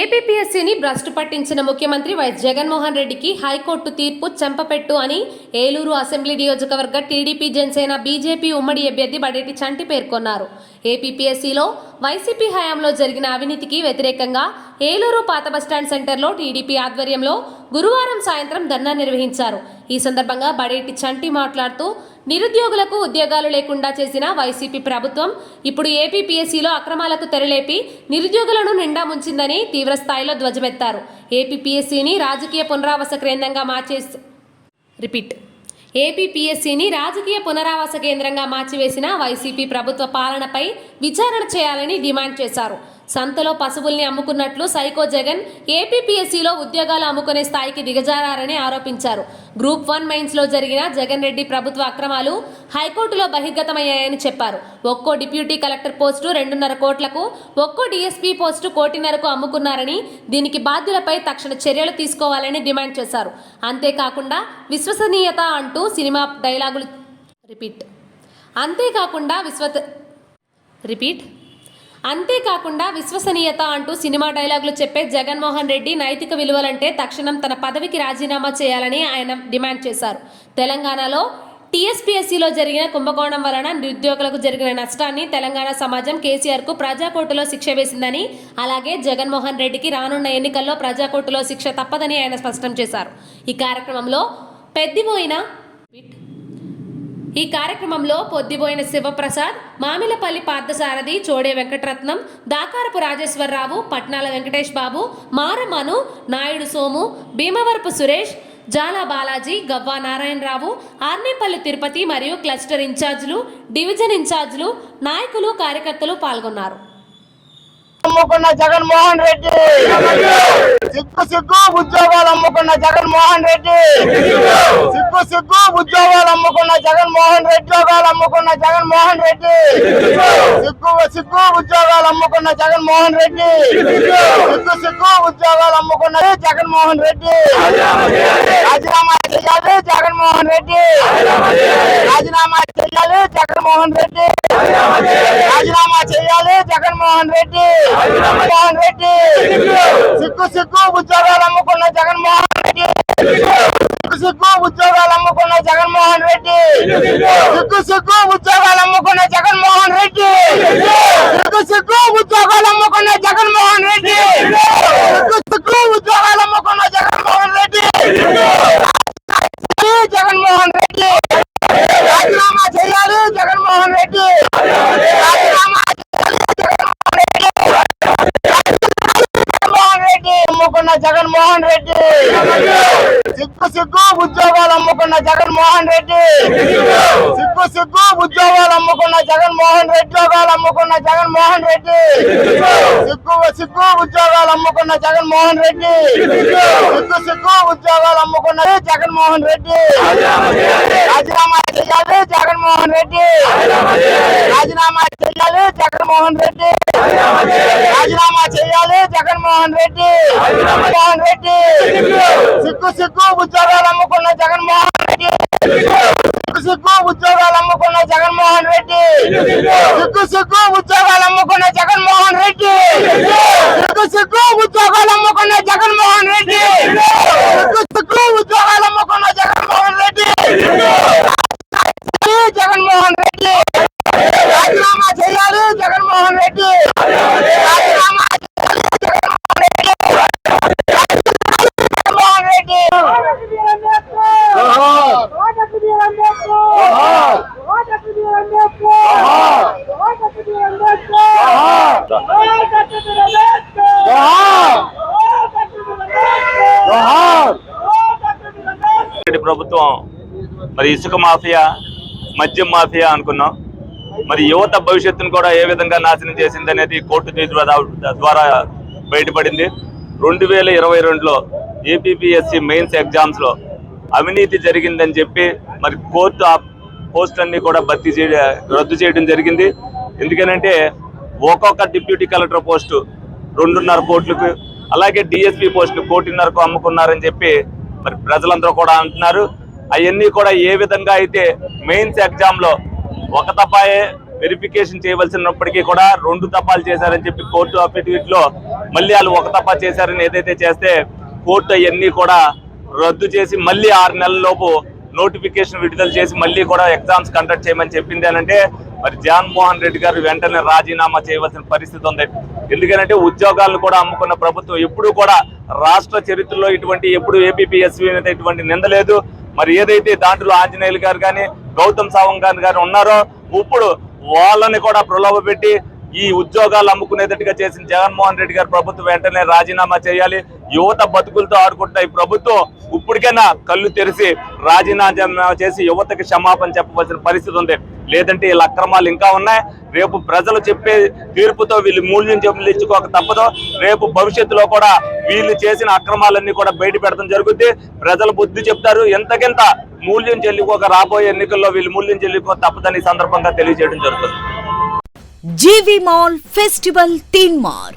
ఏపీపీఎస్సీని భ్రష్టు పట్టించిన ముఖ్యమంత్రి వైఎస్ జగన్మోహన్ రెడ్డికి హైకోర్టు తీర్పు చెంపపెట్టు అని ఏలూరు అసెంబ్లీ నియోజకవర్గ టీడీపీ జనసేన బీజేపీ ఉమ్మడి అభ్యర్థి బడేటి చంటి పేర్కొన్నారు. ఏపీపీఎస్సీలో వైసీపీ హయాంలో జరిగిన అవినీతికి వ్యతిరేకంగా ఏలూరు పాత బస్టాండ్ సెంటర్లో టీడీపీ ఆధ్వర్యంలో గురువారం సాయంత్రం ధర్నా నిర్వహించారు. ఈ సందర్భంగా బడేటి చంటి మాట్లాడుతూ నిరుద్యోగులకు ఉద్యోగాలు లేకుండా చేసిన వైసీపీ ప్రభుత్వం ఇప్పుడు ఏపీపీఎస్సీలో అక్రమాలకు తెరలేపి నిరుద్యోగులను నిండా ముంచిందని తీవ్రస్థాయిలో ధ్వజమెత్తారు. ఏపీపీఎస్సీని రాజకీయ పునరావాస కేంద్రంగా మార్చే రిపీట్. ఏపీపీఎస్సీని రాజకీయ పునరావాస కేంద్రంగా మార్చివేసిన వైసీపీ ప్రభుత్వ పాలనపై విచారణ చేయాలని డిమాండ్ చేశారు. సంతలో పశువుల్ని అమ్ముకున్నట్లు సైకో జగన్ ఏపీపీఎస్సీలో ఉద్యోగాలు అమ్ముకునే స్థాయికి దిగజారని ఆరోపించారు. గ్రూప్ వన్ మైన్స్లో జరిగిన జగన్ రెడ్డి ప్రభుత్వ అక్రమాలు హైకోర్టులో బహిర్గతమయ్యాయని చెప్పారు. ఒక్కో డిప్యూటీ కలెక్టర్ పోస్టు రెండున్నర కోట్లకు ఒక్కో డీఎస్పీ పోస్టు కోటిన్నరకు అమ్ముకున్నారని దీనికి బాధ్యులపై తక్షణ చర్యలు తీసుకోవాలని డిమాండ్ చేశారు. అంతేకాకుండా విశ్వసనీయత అంటూ సినిమా డైలాగులు రిపీట్. అంతేకాకుండా విశ్వత రిపీట్? అంతేకాకుండా విశ్వసనీయత అంటూ సినిమా డైలాగులు చెప్పే జగన్మోహన్ రెడ్డి నైతిక విలువలంటే తక్షణం తన పదవికి రాజీనామా చేయాలని ఆయన డిమాండ్ చేశారు. తెలంగాణలో టీఎస్పీఎస్సీలో జరిగిన కుంభకోణం వలన నిరుద్యోగులకు జరిగిన నష్టాన్ని తెలంగాణ సమాజం కేసీఆర్కు ప్రజాకోర్టులో శిక్ష వేసిందని అలాగే జగన్మోహన్ రెడ్డికి రానున్న ఎన్నికల్లో ప్రజాకోర్టులో శిక్ష తప్పదని ఆయన స్పష్టం చేశారు. ఈ కార్యక్రమంలో పెద్దిపోయిన ఈ కార్యక్రమంలో పొద్దిబోయిన శివప్రసాద్ మామిలపల్లి పార్థసారథి చోడే వెంకటరత్నం దాకారపు రాజేశ్వరరావు పట్నాల వెంకటేష్ బాబు మారమను నాయుడు సోము భీమవరపు సురేష్ జాలా బాలాజీ గవ్వా నారాయణరావు ఆర్నేపల్లి తిరుపతి మరియు క్లస్టర్ ఇన్ఛార్జీలు డివిజన్ ఇన్ఛార్జీలు నాయకులు కార్యకర్తలు పాల్గొన్నారు. అమ్ముకున్న జగన్మోహన్ రెడ్డి. సిగ్గు సిగ్గు ఉద్యోగాలు అమ్ముకున్న జగన్మోహన్ రెడ్డి. సిగ్గు సిగ్గు ఉద్యోగాలు అమ్ముకున్న జగన్మోహన్ రెడ్డి. ఉద్యోగాలు అమ్ముకున్న జగన్మోహన్ రెడ్డి. సిగ్గు సిగ్గు ఉద్యోగాలు అమ్ముకున్న జగన్మోహన్ రెడ్డి. సిగ్గు సిగ్గు ఉద్యోగాలు అమ్ముకున్న జగన్మోహన్ రెడ్డి. రాజీనామా చేయాలి జగన్మోహన్ రెడ్డి. రాజీనామా చేయాలి జగన్మోహన్ రెడ్డి. రాజీనామా చేయాలి జగన్మోహన్ రెడ్డి. జగన్మోహన్ రెడ్డి. సిగ్గు సిగ్గు ఉద్యోగాలు అమ్ముకున్న జగన్మోహన్ రెడ్డి. సిగ్గు సిగ్గు ఉద్యోగాలు అమ్ముకున్న జగన్మోహన్ రెడ్డి. సిగ్గు సిగ్గు. ఉద్యోగాలు అమ్ముకున్న జగన్మోహన్ రెడ్డి. సిగ్గు. సిగ్గు ఉద్యోగాలు అమ్ముకున్న జగన్మోహన్ రెడ్డి. సిగ్గు. సిగ్గు ఉద్యోగాలు అమ్ముకున్న జగన్మోహన్ రెడ్డి. జగన్మోహన్ రెడ్డి రాజీనామా చేయాలి జగన్మోహన్ రెడ్డి. జగన్మోహన్ రెడ్డి. సిగ్గు సిగ్గు ఉద్యోగాలు అమ్ముకున్న జగన్మోహన్ రెడ్డి. సిగ్గు సిగ్గు ఉద్యోగాలు అమ్ముకున్న జగన్మోహన్ రెడ్డి. ఉద్యోగాలు అమ్ముకున్న జగన్మోహన్ రెడ్డి. సిగ్గు సిగ్గు ఉద్యోగాలు అమ్ముకున్న జగన్మోహన్ రెడ్డి. సిగ్గు సిగ్గు ఉద్యోగాలు అమ్ముకున్న జగన్మోహన్ రెడ్డి. రాజీనామా చేయాలి జగన్మోహన్ రెడ్డి. రాజీనామా చేయాలి జగన్మోహన్ రెడ్డి. రాజీనామా చేయాలి జగన్మోహన్ రెడ్డి. జగన్మోహన్ రెడ్డి. సిగ్గు. సిగ్గు ఉద్యోగాలు అమ్ముకున్న జగన్మోహన్ రెడ్డి. సిగ్గు సిగ్గు. ఉద్యోగాలు అమ్ముకున్న జగన్మోహన్ రెడ్డి. సిగ్గు సిగ్గు. ఉద్యోగాలు అమ్ముకున్న జగన్మోహన్ రెడ్డి. సిగ్గు. సిగ్గు ఉద్యోగాలు అమ్ముకున్న జగన్మోహన్ రెడ్డి. సిగ్గు. సిగ్గు ఉద్యోగాలు అమ్ముకున్న జగన్మోహన్ రెడ్డి. జగన్మోహన్ రెడ్డి. రాజీనామా చేయాలి జగన్మోహన్ రెడ్డి. ప్రభుత్వం మరి ఇసుక మాఫియా మద్యం మాఫియా అనుకున్నాం. మరి యువత భవిష్యత్తును కూడా ఏ విధంగా నాశనం చేసింది అనేది కోర్టు తీర్పు ద్వారా- బయటపడింది. రెండు వేల ఇరవై రెండులో ఏపీపీఎస్సీ మెయిన్స్ ఎగ్జామ్స్లో అవినీతి జరిగిందని చెప్పి మరి కోర్టు ఆ పోస్టులన్నీ కూడా భర్తీ చేయ రద్దు చేయడం జరిగింది. ఎందుకనంటే ఒక్కొక్క డిప్యూటీ కలెక్టర్ పోస్టు రెండున్నర కోట్లకు అలాగే డిఎస్పీ పోస్టులు కోటిన్నరకు అమ్ముకున్నారని చెప్పి మరి ప్రజలందరూ కూడా అంటున్నారు. అవన్నీ కూడా ఏ విధంగా అయితే మెయిన్స్ ఎగ్జామ్లో ఒక తపాయే వెరిఫికేషన్ చేయవలసినప్పటికీ కూడా రెండు తపాలు చేశారని చెప్పి కోర్టు అఫిడవిట్లో మళ్ళీ వాళ్ళు ఒక తపా చేశారని ఏదైతే చేస్తే కోర్టు అవన్నీ కూడా రద్దు చేసి మళ్ళీ ఆరు నెలల లోపు నోటిఫికేషన్ విడుదల చేసి మళ్ళీ కూడా ఎగ్జామ్స్ కండక్ట్ చేయమని చెప్పింది అంటే మరి జగన్మోహన్ రెడ్డి గారు వెంటనే రాజీనామా చేయవలసిన పరిస్థితి ఉంది. ఎందుకంటే ఉద్యోగాలను కూడా అమ్ముకున్న ప్రభుత్వం ఎప్పుడు కూడా రాష్ట్ర చరిత్రలో ఇటువంటి ఎప్పుడు ఏపీపీఎస్వీ మీద ఇటువంటి నిందలేదు మరి ఏదైతే దాంట్లో ఆంజనేయులు గారు కానీ గౌతమ్ సావంగ్ గారు గారు ఉన్నారో ఇప్పుడు వాళ్ళని కూడా ప్రలోభ పెట్టి ఈ ఉద్యోగాలు అమ్ముకునేటట్టుగా చేసిన జగన్మోహన్ రెడ్డి గారు ప్రభుత్వం వెంటనే రాజీనామా చేయాలి. యువత బతుకులతో ఆడుకుంటున్న ఈ ప్రభుత్వం ఇప్పటికైనా కళ్ళు తెరిచి రాజీనామా చేసి యువతకి క్షమాపణ చెప్పవలసిన పరిస్థితి ఉంది. లేదంటే వీళ్ళ అక్రమాలు ఇంకా ఉన్నాయి. రేపు ప్రజలు చెప్పే తీర్పుతో వీళ్ళు మూల్యం చెల్లించుకోక తప్పదు. రేపు భవిష్యత్తులో కూడా వీళ్ళు చేసిన అక్రమాలన్నీ కూడా బయట పెడతాం జరుగుద్ది. ప్రజలు బుద్ధి చెప్తారు. ఎంతకెంత మూల్యం చెల్లిపోక రాబోయే ఎన్నికల్లో వీళ్ళు మూల్యం చెల్లిపోక తప్పదని సందర్భంగా తెలియజేయడం జరుగుతుంది. జీవి మాల్ ఫెస్టివల్ తీన్ మార్